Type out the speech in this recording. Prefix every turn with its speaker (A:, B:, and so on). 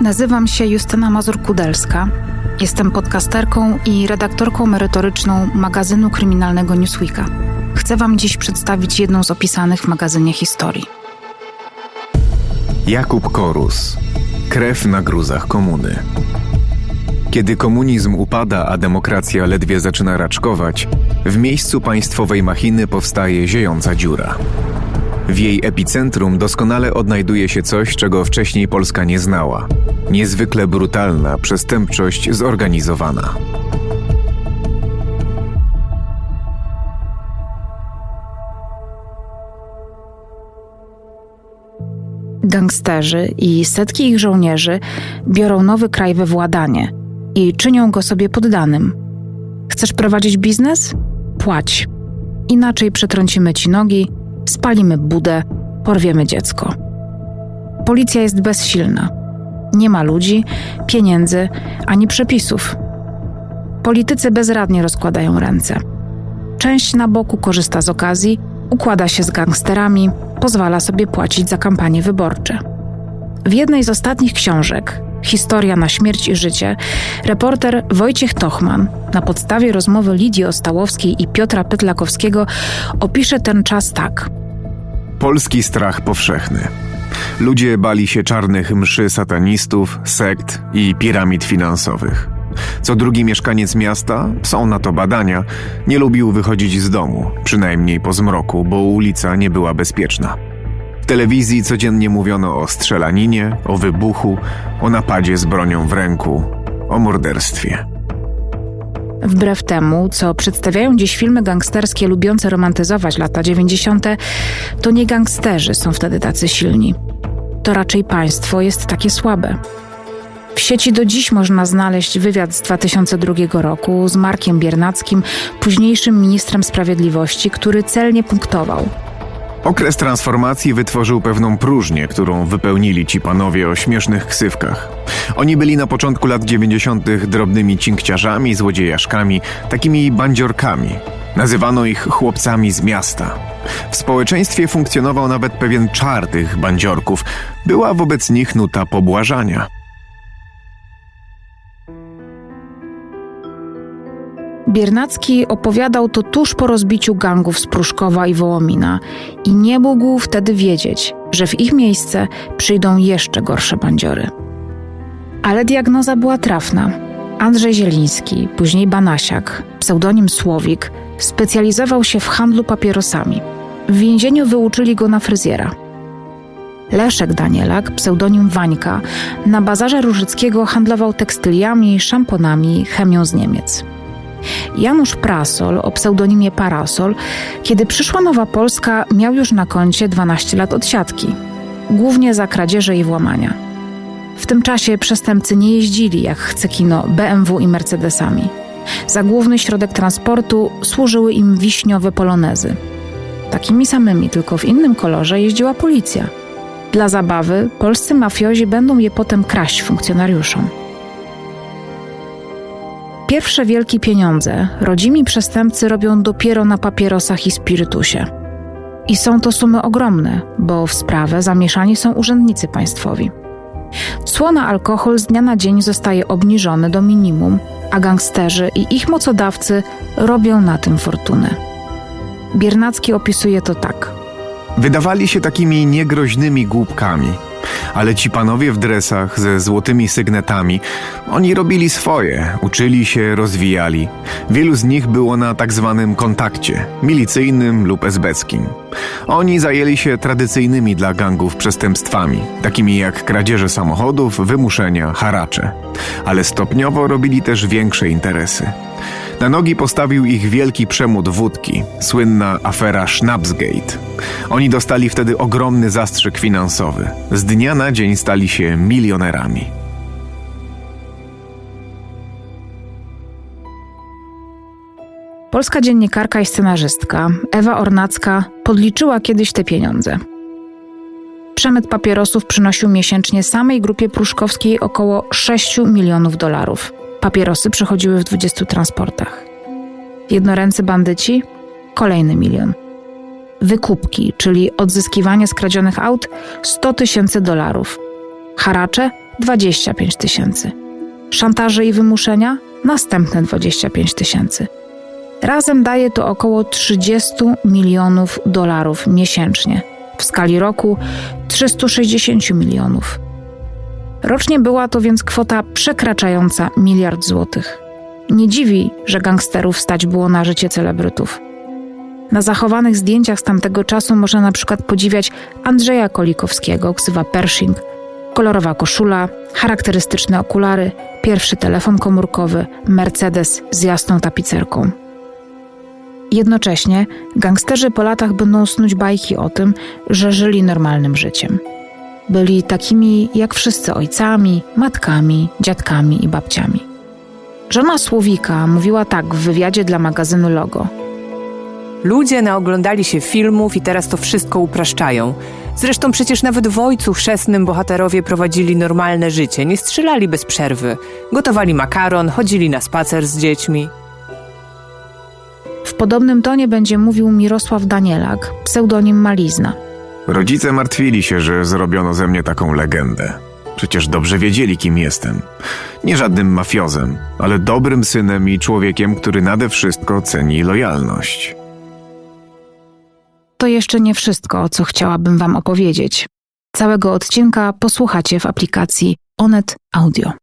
A: Nazywam się Justyna Mazur-Kudelska. Jestem podcasterką i redaktorką merytoryczną magazynu kryminalnego Newsweeka. Chcę Wam dziś przedstawić jedną z opisanych w magazynie historii.
B: Jakub Korus. Krew na gruzach komuny. Kiedy komunizm upada, a demokracja ledwie zaczyna raczkować, w miejscu państwowej machiny powstaje ziejąca dziura. W jej epicentrum doskonale odnajduje się coś, czego wcześniej Polska nie znała. Niezwykle brutalna przestępczość zorganizowana.
A: Gangsterzy i setki ich żołnierzy biorą nowy kraj we władanie i czynią go sobie poddanym. Chcesz prowadzić biznes? Płać. Inaczej przetrącimy ci nogi, spalimy budę, porwiemy dziecko. Policja jest bezsilna. Nie ma ludzi, pieniędzy ani przepisów. Politycy bezradnie rozkładają ręce. Część na boku korzysta z okazji, układa się z gangsterami, pozwala sobie płacić za kampanie wyborcze. W jednej z ostatnich książek, Historia na śmierć i życie, reporter Wojciech Tochman na podstawie rozmowy Lidii Ostałowskiej i Piotra Pytlakowskiego opisze ten czas tak.
B: Polski strach powszechny. Ludzie bali się czarnych mszy satanistów, sekt i piramid finansowych. Co drugi mieszkaniec miasta, są na to badania, nie lubił wychodzić z domu, przynajmniej po zmroku, bo ulica nie była bezpieczna. W telewizji codziennie mówiono o strzelaninie, o wybuchu, o napadzie z bronią w ręku, o morderstwie.
A: Wbrew temu, co przedstawiają dziś filmy gangsterskie lubiące romantyzować lata 90., to nie gangsterzy są wtedy tacy silni. To raczej państwo jest takie słabe. W sieci do dziś można znaleźć wywiad z 2002 roku z Markiem Biernackim, późniejszym ministrem sprawiedliwości, który celnie punktował.
B: Okres transformacji wytworzył pewną próżnię, którą wypełnili ci panowie o śmiesznych ksywkach. Oni byli na początku lat 90. drobnymi cinkciarzami, złodziejaszkami, takimi bandziorkami. Nazywano ich chłopcami z miasta. W społeczeństwie funkcjonował nawet pewien czar tych bandziorków. Była wobec nich nuta pobłażania.
A: Biernacki opowiadał to tuż po rozbiciu gangów z Pruszkowa i Wołomina i nie mógł wtedy wiedzieć, że w ich miejsce przyjdą jeszcze gorsze bandziory. Ale diagnoza była trafna. Andrzej Zieliński, później Banasiak, pseudonim Słowik, specjalizował się w handlu papierosami. W więzieniu wyuczyli go na fryzjera. Leszek Danielak, pseudonim Wańka, na bazarze Różyckiego handlował tekstyliami, szamponami, chemią z Niemiec. Janusz Prasol o pseudonimie Parasol, kiedy przyszła Nowa Polska, miał już na koncie 12 lat odsiadki, głównie za kradzieże i włamania. W tym czasie przestępcy nie jeździli, jak chce kino, BMW i Mercedesami. Za główny środek transportu służyły im wiśniowe polonezy. Takimi samymi, tylko w innym kolorze, jeździła policja. Dla zabawy polscy mafiozi będą je potem kraść funkcjonariuszom. Pierwsze wielkie pieniądze rodzimi przestępcy robią dopiero na papierosach i spirytusie. I są to sumy ogromne, bo w sprawę zamieszani są urzędnicy państwowi. Cło na alkohol z dnia na dzień zostaje obniżone do minimum, a gangsterzy i ich mocodawcy robią na tym fortunę. Biernacki opisuje to tak.
B: Wydawali się takimi niegroźnymi głupkami. Ale ci panowie w dresach ze złotymi sygnetami, oni robili swoje, uczyli się, rozwijali. Wielu z nich było na tak zwanym kontakcie, milicyjnym lub esbeckim. Oni zajęli się tradycyjnymi dla gangów przestępstwami, takimi jak kradzieże samochodów, wymuszenia, haracze. Ale stopniowo robili też większe interesy. Na nogi postawił ich wielki przemód wódki, słynna afera Schnapsgate. Oni dostali wtedy ogromny zastrzyk finansowy. Z dnia na dzień stali się milionerami.
A: Polska dziennikarka i scenarzystka Ewa Ornacka podliczyła kiedyś te pieniądze. Przemyt papierosów przynosił miesięcznie samej grupie pruszkowskiej około 6 milionów dolarów. Papierosy przechodziły w 20 transportach. Jednoręcy bandyci kolejny milion. Wykupki, czyli odzyskiwanie skradzionych aut 100 tysięcy dolarów. Haracze 25 tysięcy. Szantaże i wymuszenia następne 25 tysięcy. Razem daje to około 30 milionów dolarów miesięcznie. W skali roku 360 milionów. Rocznie była to więc kwota przekraczająca miliard złotych. Nie dziwi, że gangsterów stać było na życie celebrytów. Na zachowanych zdjęciach z tamtego czasu można na przykład podziwiać Andrzeja Kolikowskiego, ksywa Pershing, kolorowa koszula, charakterystyczne okulary, pierwszy telefon komórkowy, Mercedes z jasną tapicerką. Jednocześnie gangsterzy po latach będą snuć bajki o tym, że żyli normalnym życiem. Byli takimi jak wszyscy ojcami, matkami, dziadkami i babciami. Żona Słowika mówiła tak w wywiadzie dla magazynu Logo.
C: Ludzie naoglądali się filmów i teraz to wszystko upraszczają. Zresztą przecież nawet w Ojcu Chrzestnym bohaterowie prowadzili normalne życie, nie strzelali bez przerwy, gotowali makaron, chodzili na spacer z dziećmi.
A: W podobnym tonie będzie mówił Mirosław Danielak, pseudonim Malizna.
B: Rodzice martwili się, że zrobiono ze mnie taką legendę. Przecież dobrze wiedzieli, kim jestem. Nie żadnym mafiozem, ale dobrym synem i człowiekiem, który nade wszystko ceni lojalność.
A: To jeszcze nie wszystko, co chciałabym Wam opowiedzieć. Całego odcinka posłuchacie w aplikacji Onet Audio.